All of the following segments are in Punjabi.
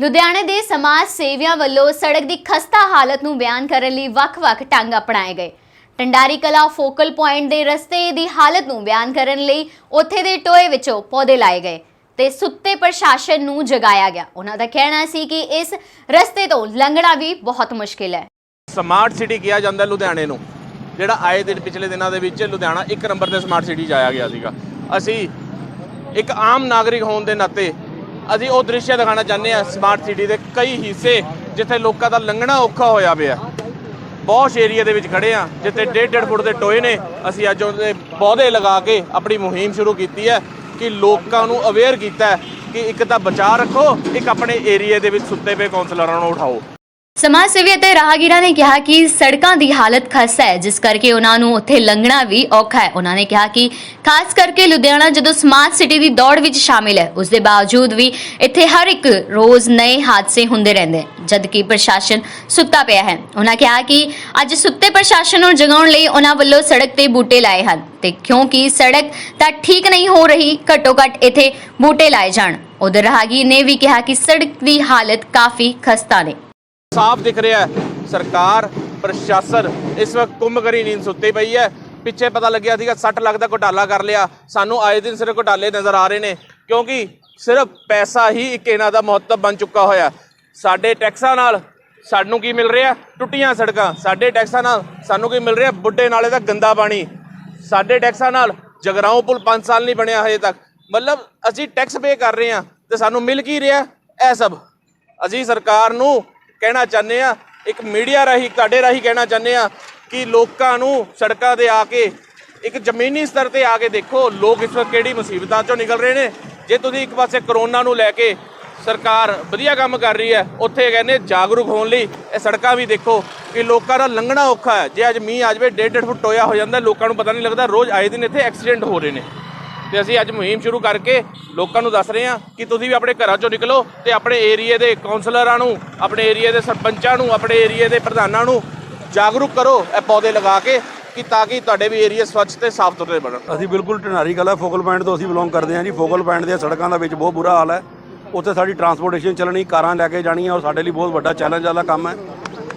ਲੁਧਿਆਣੇ ਦੇ ਸਮਾਜ ਸੇਵੀਆਂ ਵੱਲੋਂ ਸੜਕ ਦੀ ਖਸਤਾ ਹਾਲਤ ਨੂੰ ਬਿਆਨ ਕਰਨ ਲਈ ਵੱਖ-ਵੱਖ ਢੰਗ ਅਪਣਾਏ ਗਏ। ਟੰਡਾਰੀ ਕਲਾ ਫੋਕਲ ਪੁਆਇੰਟ ਦੇ ਰਸਤੇ ਦੀ ਹਾਲਤ ਨੂੰ ਬਿਆਨ ਕਰਨ ਲਈ ਉੱਥੇ ਦੇ ਟੋਏ ਵਿੱਚੋਂ ਪੌਦੇ ਲਾਏ ਗਏ ਤੇ ਸੁੱਤੇ ਪ੍ਰਸ਼ਾਸਨ ਨੂੰ ਜਗਾਇਆ ਗਿਆ। ਉਹਨਾਂ ਦਾ ਕਹਿਣਾ ਸੀ ਕਿ ਇਸ ਰਸਤੇ ਤੋਂ ਲੰਘਣਾ ਵੀ ਬਹੁਤ ਮੁਸ਼ਕਿਲ ਹੈ। ਸਮਾਰਟ ਸਿਟੀ ਕਿਹਾ ਜਾਂਦਾ ਲੁਧਿਆਣੇ ਨੂੰ। ਜਿਹੜਾ ਆਏ ਦਿਨ ਪਿਛਲੇ ਦਿਨਾਂ ਦੇ ਵਿੱਚ ਲੁਧਿਆਣਾ ਇੱਕ ਨੰਬਰ ਤੇ ਸਮਾਰਟ ਸਿਟੀ ਜਾਇਆ ਗਿਆ ਸੀਗਾ। ਅਸੀਂ ਇੱਕ ਆਮ ਨਾਗਰਿਕ ਹੋਣ ਦੇ ਨਾਤੇ ਅਸੀਂ ਉਹ ਦ੍ਰਿਸ਼ ਦਿਖਾਉਣਾ ਚਾਹੁੰਦੇ ਹਾਂ ਸਮਾਰਟ ਸਿਟੀ ਦੇ ਕਈ ਹਿੱਸੇ ਜਿੱਥੇ ਲੋਕਾਂ ਦਾ ਲੰਘਣਾ ਔਖਾ ਹੋਇਆ ਪਿਆ ਬਹੁਤ ਏਰੀਆ ਦੇ ਵਿੱਚ ਖੜੇ ਆ ਜਿੱਥੇ 1.5 ਫੁੱਟ ਦੇ ਟੋਏ ਨੇ। ਅਸੀਂ ਅੱਜ ਉਹਦੇ ਪੌਦੇ ਲਗਾ ਕੇ ਆਪਣੀ ਮੁਹਿੰਮ ਸ਼ੁਰੂ ਕੀਤੀ ਹੈ ਕਿ ਲੋਕਾਂ ਨੂੰ ਅਵੇਅਰ ਕੀਤਾ ਕਿ ਇੱਕ ਤਾਂ ਬਚਾਅ ਰੱਖੋ, ਇੱਕ ਆਪਣੇ ਏਰੀਆ ਦੇ ਵਿੱਚ ਸੁੱਤੇ ਪਏ ਕਾਉਂਸਲਰਾਂ ਨੂੰ ਉਠਾਓ। ਸਮਾਜ ਸੇਵੀ ਅਤੇ ਰਾਹਗੀਰਾਂ ਨੇ ਕਿਹਾ ਕਿ ਸੜਕਾਂ ਦੀ ਹਾਲਤ ਖਸਤਾ ਹੈ, ਜਿਸ ਕਰਕੇ ਉਹਨਾਂ ਨੂੰ ਉੱਥੇ ਲੰਘਣਾ ਵੀ ਔਖਾ ਹੈ। ਉਹਨਾਂ ਨੇ ਕਿਹਾ ਕਿ ਖਾਸ ਕਰਕੇ ਲੁਧਿਆਣਾ ਜਦੋਂ ਸਮਾਰਟ ਸਿਟੀ ਦੀ ਦੌੜ ਵਿੱਚ ਸ਼ਾਮਿਲ ਹੈ, ਉਸ ਦੇ ਬਾਵਜੂਦ ਵੀ ਇੱਥੇ ਹਰ ਇੱਕ ਰੋਜ਼ ਨਏ ਹਾਦਸੇ ਹੁੰਦੇ ਰਹਿੰਦੇ ਜਦਕਿ ਪ੍ਰਸ਼ਾਸਨ ਸੁੱਤਾ ਪਿਆ ਹੈ। ਉਹਨਾਂ ਕਿਹਾ ਕਿ ਅੱਜ ਸੁੱਤੇ ਪ੍ਰਸ਼ਾਸਨ ਨੂੰ ਜਗਾਉਣ ਲਈ ਉਹਨਾਂ ਵੱਲੋਂ ਸੜਕ ਤੇ ਬੂਟੇ ਲਾਏ ਹਨ ਤੇ ਕਿਉਂਕਿ ਸੜਕ ਤਾਂ ਠੀਕ ਨਹੀਂ ਹੋ ਰਹੀ, ਘੱਟੋ ਘੱਟ ਇੱਥੇ ਬੂਟੇ ਲਾਏ ਜਾਣ। ਉਧਰ ਰਾਹਗੀਰ ਨੇ ਵੀ ਕਿਹਾ ਕਿ ਸੜਕ ਦੀ ਹਾਲਤ ਕਾਫੀ ਖਸਤਾ ਨੇ। ਸਾਫ਼ ਦਿਖ ਰਿਹਾ ਹੈ। ਸਰਕਾਰ, ਪ੍ਰਸ਼ਾਸਨ ਇਸ ਵਕਤ ਕੁੰਭ ਕਰੀ ਨੀਂਦ ਸੁੱਤੀ ਪਈ ਹੈ। ਪਿੱਛੇ ਪਤਾ ਲੱਗਿਆ ਸੀਗਾ 60 ਲੱਖ ਦਾ ਘੁਟਾਲਾ ਕਰ ਲਿਆ। ਸਾਨੂੰ ਆਏ ਦਿਨ ਸਿਰਫ ਘੁਟਾਲੇ ਨਜ਼ਰ ਆ ਰਹੇ ਨੇ, ਕਿਉਂਕਿ ਸਿਰਫ ਪੈਸਾ ਹੀ ਇੱਕ ਇਹਨਾਂ ਦਾ ਮਹੱਤਵ ਬਣ ਚੁੱਕਾ ਹੋਇਆ ਸਾਡੇ ਟੈਕਸਾਂ ਨਾਲ ਸਾਨੂੰ ਕੀ ਮਿਲ ਰਿਹਾ? ਟੁੱਟੀਆਂ ਸੜਕਾਂ। ਸਾਡੇ ਟੈਕਸਾਂ ਨਾਲ ਸਾਨੂੰ ਕੀ ਮਿਲ ਰਿਹਾ? ਬੁੱਢੇ ਨਾਲੇ ਦਾ ਗੰਦਾ ਪਾਣੀ। ਸਾਡੇ ਟੈਕਸਾਂ ਨਾਲ ਜਗਰਾਉਂ ਪੁਲ 5 ਸਾਲ ਨਹੀਂ ਬਣਿਆ ਹਜੇ ਤੱਕ। ਮਤਲਬ ਅਸੀਂ ਟੈਕਸ ਪੇ ਕਰ ਰਹੇ ਹਾਂ ਤੇ ਸਾਨੂੰ ਮਿਲ ਕੀ ਰਿਹਾ? ਇਹ ਸਭ। ਅਸੀਂ ਸਰਕਾਰ ਨੂੰ ਕਹਿਣਾ ਚਾਹੁੰਦੇ ਆ ਇੱਕ ਮੀਡੀਆ ਰਾਹੀਂ, ਤੁਹਾਡੇ ਰਾਹੀਂ ਕਹਿਣਾ ਚਾਹੁੰਦੇ ਆ ਕਿ ਲੋਕਾਂ ਨੂੰ ਸੜਕਾਂ ਤੇ ਆ ਕੇ, ਇੱਕ ਜ਼ਮੀਨੀ ਸਤਰ ਤੇ ਆ ਕੇ ਦੇਖੋ, ਲੋਕ ਇਸ ਵਕਤ ਕਿਹੜੀ ਮੁਸੀਬਤਾਂ ਚੋਂ ਨਿਕਲ ਰਹੇ ਨੇ। ਜੇ ਤੁਸੀਂ ਇੱਕ ਪਾਸੇ ਕਰੋਨਾ ਨੂੰ ਲੈ ਕੇ ਸਰਕਾਰ ਵਧੀਆ ਕੰਮ ਕਰ ਰਹੀ ਹੈ, ਉੱਥੇ ਕਹਿੰਦੇ ਜਾਗਰੂਕ ਹੋਣ ਲਈ ਇਹ ਸੜਕਾਂ ਵੀ ਦੇਖੋ ਕਿ ਲੋਕਾਂ ਦਾ ਲੰਘਣਾ ਔਖਾ ਹੈ। ਜੇ ਅੱਜ ਮੀਂਹ ਆ ਜਾਵੇ ਡੇਢ ਡੇਢ ਫੁੱਟ ਟੋਇਆ ਹੋ ਜਾਂਦਾ, ਲੋਕਾਂ ਨੂੰ ਪਤਾ ਨਹੀਂ ਲੱਗਦਾ, ਰੋਜ਼ ਆਏ ਦਿਨ ਇੱਥੇ ਐਕਸੀਡੈਂਟ ਹੋ ਰਹੇ ਨੇ। ਤੇ ਅਸੀਂ ਅੱਜ ਮੁਹਿੰਮ ਸ਼ੁਰੂ ਕਰਕੇ ਲੋਕਾਂ ਨੂੰ ਦੱਸ ਰਹੇ ਹਾਂ ਕਿ ਤੁਸੀਂ ਵੀ ਆਪਣੇ ਘਰਾਂ ਚੋਂ ਨਿਕਲੋ ਤੇ ਆਪਣੇ ਏਰੀਏ ਦੇ ਕਾਉਂਸਲਰਾਂ ਨੂੰ, ਆਪਣੇ ਏਰੀਏ ਦੇ ਸਰਪੰਚਾਂ ਨੂੰ, ਆਪਣੇ ਏਰੀਏ ਦੇ ਪ੍ਰਧਾਨਾਂ ਨੂੰ ਜਾਗਰੂਕ ਕਰੋ ਇਹ ਪੌਦੇ ਲਗਾ ਕੇ ਕਿ ਤਾਂ ਕਿ ਤੁਹਾਡੇ ਵੀ ਏਰੀਏ ਸਵੱਛ ਤੇ ਸਾਫ਼ ਸੁਥਰੇ ਬਣਨ। ਅਸੀਂ ਬਿਲਕੁਲ ਢਨਾਰੀ ਕਲਾ, ਫੋਕਲ ਪੁਆਇੰਟ ਤੋਂ ਅਸੀਂ ਬਿਲੋਂਗ ਕਰਦੇ ਹਾਂ ਜੀ। ਫੋਕਲ ਪੁਆਇੰਟ ਦੀਆਂ ਸੜਕਾਂ ਦਾ ਵਿੱਚ ਬਹੁਤ ਬੁਰਾ ਹਾਲ ਹੈ। ਉੱਥੇ ਸਾਡੀ ਟਰਾਂਸਪੋਰਟੇਸ਼ਨ ਚੱਲਣੀ, ਕਾਰਾਂ ਲੈ ਕੇ ਜਾਣੀਆਂ ਔਰ ਸਾਡੇ ਲਈ ਬਹੁਤ ਵੱਡਾ ਚੈਲੰਜ ਵਾਲਾ ਕੰਮ ਹੈ।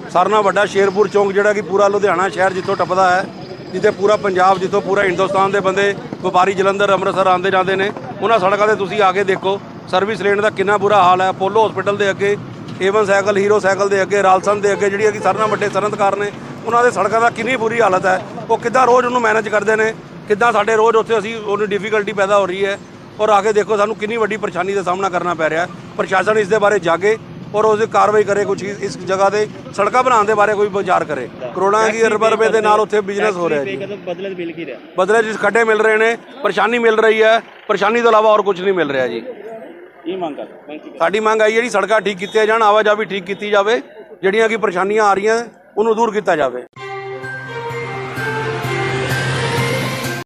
ਸਾਰਿਆਂ ਨਾਲੋਂ ਵੱਡਾ ਸ਼ੇਰਪੁਰ ਚੌਂਕ ਜਿਹੜਾ ਕਿ ਪੂਰਾ ਲੁਧਿਆਣਾ ਸ਼ਹਿਰ ਜਿੱਥੋਂ ਟੱਪਦਾ ਹੈ। ਜਿੱਥੇ ਪੂਰਾ ਪੰਜਾਬ, ਜਿੱਥੋਂ ਪੂਰਾ ਹਿੰਦੁਸਤਾਨ ਦੇ ਬੰਦੇ ਵਪਾਰੀ ਜਲੰਧਰ, ਅੰਮ੍ਰਿਤਸਰ ਆਉਂਦੇ ਜਾਂਦੇ ਨੇ, ਉਹਨਾਂ ਸੜਕਾਂ ਤੇ ਤੁਸੀਂ ਆ ਕੇ ਦੇਖੋ ਸਰਵਿਸ ਲੇਨ ਦਾ ਕਿੰਨਾ ਬੁਰਾ ਹਾਲ ਹੈ। ਪੋਲੋ ਹਸਪੀਟਲ ਦੇ ਅੱਗੇ ਏਵਨ ਸਾਈਕਲ ਹੀਰੋ ਸਾਈਕਲ ਦੇ ਅੱਗੇ, ਰਾਲਸਨ ਦੇ ਅੱਗੇ, ਜਿਹੜੀ ਕਿ ਸਰਨਾ ਵੱਡੇ ਸਰੰਤਕਾਰ ਨੇ, ਉਹਨਾਂ ਦੇ ਸੜਕਾਂ ਦਾ ਕਿੰਨੀ ਬੁਰੀ ਹਾਲਤ ਹੈ। ਉਹ ਕਿੱਦਾਂ ਰੋਜ਼ ਉਹਨੂੰ ਮੈਨੇਜ ਕਰਦੇ ਨੇ, ਕਿੱਦਾਂ ਸਾਡੇ ਰੋਜ਼ ਉੱਥੇ ਅਸੀਂ ਉਹਨੂੰ ਡਿਫਿਕਲਟੀ ਪੈਦਾ ਹੋ ਰਹੀ ਹੈ। ਔਰ ਆ ਕੇ ਦੇਖੋ, ਸਾਨੂੰ ਕਿੰਨੀ ਵੱਡੀ ਪਰੇਸ਼ਾਨੀ ਦਾ ਸਾਹਮਣਾ ਕਰਨਾ ਪੈ ਰਿਹਾ ਹੈ। ਪ੍ਰਸ਼ਾਸਨ ਇਸ ਦੇ ਬਾਰੇ ਜਾਗੇ। ਔਰ ਉਹਦੀ ਕਾਰਵਾਈ ਕਰੇ ਕੁਝ ਇਸ ਇਸ ਜਗ੍ਹਾ ਤੇ ਸੜਕਾਂ ਬਣਾਉਣ ਦੇ ਬਾਰੇ ਕੋਈ ਵਿਚਾਰ ਕਰੇ। ਕਰੋੜਾਂ ਦੀ ਰੁਪਏ ਦੇ ਨਾਲ ਉੱਥੇ ਬਿਜ਼ਨਸ ਹੋ ਰਿਹਾ ਹੈ ਜੀ। ਬਦਲੇ ਮਿਲ ਕੀ ਰਿਹਾ? ਬਦਲੇ ਜਿਸ ਖੱਡੇ ਮਿਲ ਰਹੇ ਨੇ ਪਰੇਸ਼ਾਨੀ ਮਿਲ ਰਹੀ ਹੈ ਪਰੇਸ਼ਾਨੀ ਤੋਂ ਇਲਾਵਾ ਹੋਰ ਕੁਝ ਨਹੀਂ ਮਿਲ ਰਿਹਾ ਜੀ। ਕੀ ਮੰਗ ਸਾਡੀ ਮੰਗ ਆਈ ਜਿਹੜੀ ਸੜਕਾਂ ਠੀਕ ਕੀਤੀਆਂ ਜਾਣ ਆਵਾਜਾਈ ਠੀਕ ਕੀਤੀ ਜਾਵੇ ਜਿਹੜੀਆਂ ਕਿ ਪਰੇਸ਼ਾਨੀਆਂ ਆ ਰਹੀਆਂ ਉਹਨੂੰ ਦੂਰ ਕੀਤਾ ਜਾਵੇ।